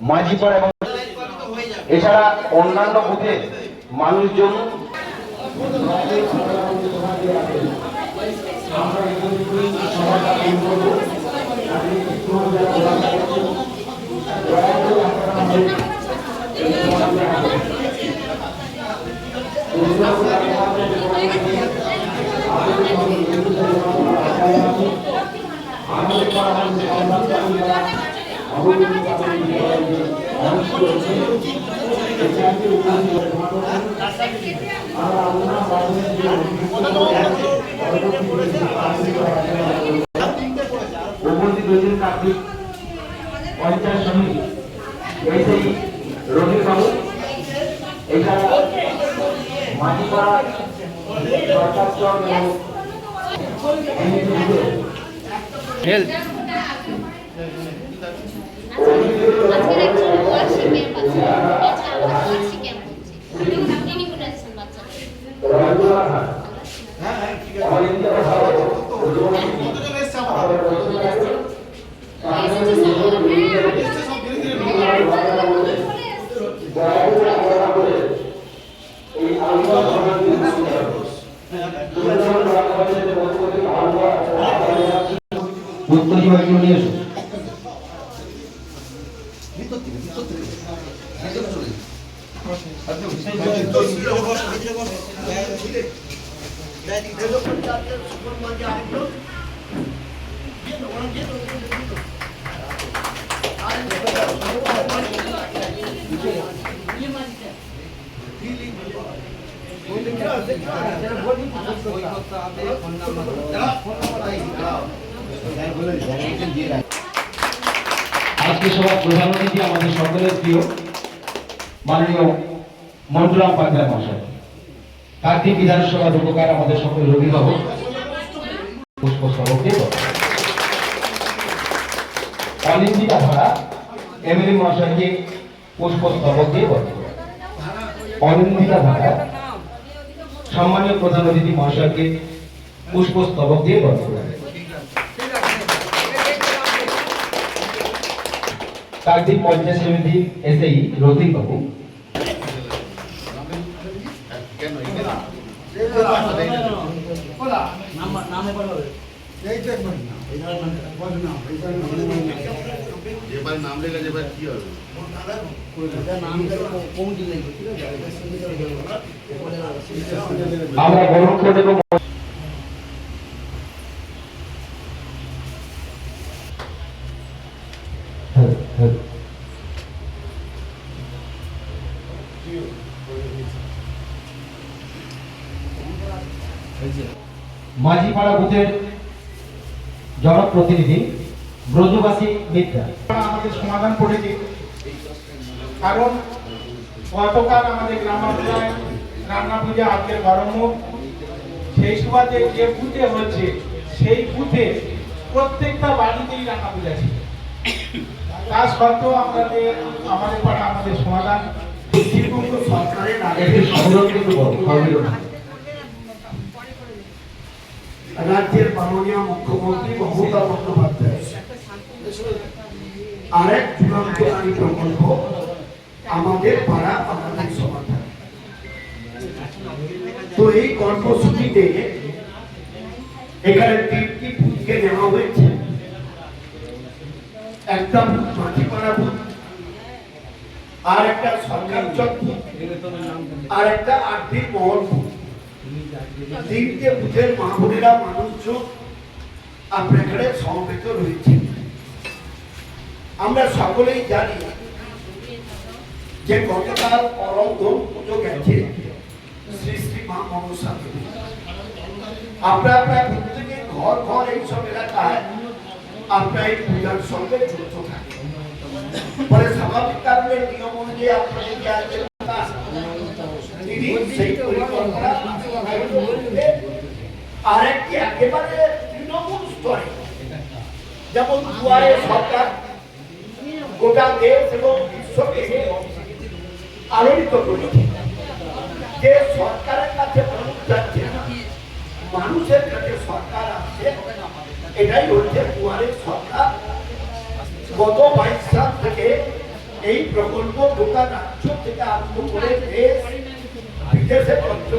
মাঝিপাড়া এছাড়া অন্যান্য বুথে মানুষজন উপস্থিত হয়েছেন কার্তিক পঞ্চায়েত সমিতি এসেই রবীন্দ্র বাবু এছাড়া মাঝিপাড়া সরকার চক এবং হেলথ আজকের একজন ওয়ার্কশপ ক্যাম্প আছে এছাড়া ওয়ার্কশপ ক্যাম্প হচ্ছে ট্রেনিং করেছেন বাচ্চাদের এসেছে সব উত্তর বিভাগীয় নিয়ে এসো আজকে সবার প্রধান অতিথি আমাদের সকলের প্রিয় মাননীয় মন্টুরাম পাত্রা মহাশয়। কার্তিক বিধানসভার উপকার আমাদের সকলের অভিভাবক। পুষ্প স্তবককে অলিম্পিকা ধারা, এমএলএ মহাশয়কে পুষ্প স্তবক দিয়ে বর্তমান অলিম্পিকা ধারা, সম্মানীয় প্রধান অতিথি মহাশয়কে পুষ্প স্তবক দিয়ে বর্তমান কার্তিক পঞ্চায়েত সমিতি এসেই রতিক বাবু এবার নাম লেগে এবার কি হবে আমরা গরমক্ষণ এবং হ্যাঁ, হ্যাঁ। মাঝিপাড়া বুথের জনপ্রতিনিধি ব্রজবাসী মিত্রা। আমাদের সমাধান করে দিন কারণ গতকাল আমাদের গ্রামাঞ্চলায় রান্না পূজা আজকের গরম সেই সুবাদে যে বুথে হচ্ছে সেই বুথে প্রত্যেকটা বাড়িতেই রান্না পূজা ছিল। তা সত্ত্বেও আমাদের আমাদের পাড়া আমাদের সমাধান। সরকারের আগে রাজ্যের মাননীয় মুখ্যমন্ত্রী মমতা বন্দ্যোপাধ্যায়। আরেক চূড়ান্তকারী প্রকল্প আমাদের পাড়া আমাদের সমাধান। তো এই কর্মসূচিতে এখানে তিনটি বুথকে নেওয়া হয়েছে। একটা বুথ মাটিপাড়া বুথ আর একটা সরকার চক আর একটা আর্থিক মহল বুথ। তিনটে বুথের মা বোনেরা আপনার এখানে সমবেত রয়েছে। আমরা সকলেই জানি যে গতকাল অরন্ধন পুজো গেছে শ্রী শ্রী মা মনসা আমরা প্রায় প্রত্যেকে ঘর ঘর এইসব এলাকায় আমরা এই পূজার সঙ্গে যুক্ত থাকি। ফলে স্বাভাবিক কারণে নিয়ম অনুযায়ী আপনাদের যে আছেন তিনি সেই পরিকল্পনা আরেকটি একেবারে তৃণমূল স্তরে। যেমন দুয়ারে সরকার, গোটা দেশ এবং বিশ্বকে আলোড়িত করেছে যে সরকারের কাছে মানুষ যাচ্ছে, মানুষের কাছে সরকার আসছে, এটাই হচ্ছে দুয়ারে সরকার। গত বাইশ সাল থেকে এই প্রকল্প গোটা রাজ্য থেকে আরম্ভ করে দেশ, বিদেশে পর্যন্ত